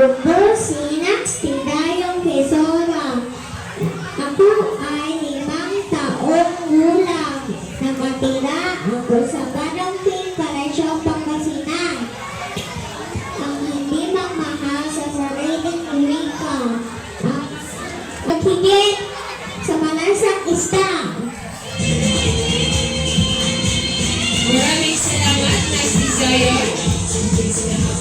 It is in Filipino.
Ako po si Nasty Dayong Quezona. Ako ay limang taong gulang. Nakatira ako sa Banongking, Paraiso, Pangasinan. Ang hindi magmahal sa sariling wika. Ang paghigit sa malasang isda. Maraming salamat, Nasty Zion.